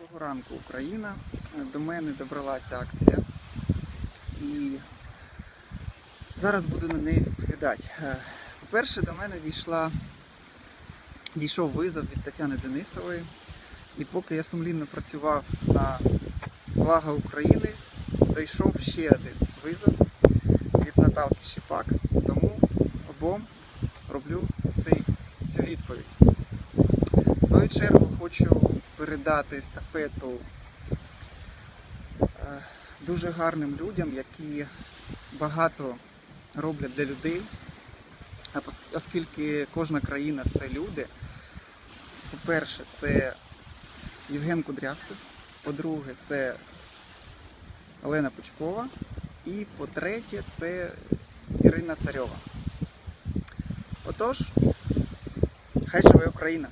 Доброго ранку, Україна. До мене добралася акція. І зараз буду на неї відповідати. Е, По-перше, до мене дійшла, дійшов визов від Тетяни Денисової. І поки я сумлінно працював на благо України, дійшов ще один визов від Наталки Щепак. Тому обом роблю цей, цю відповідь. В свою чергу хочу передати естафету е, дуже гарним людям, які багато роблять для людей. Оскільки кожна країна це люди. По-перше, це Євген Кудрявцев, по-друге, це Олена Пучкова, і по-третє, це Ірина Царьова. Отож, хай живе Україна!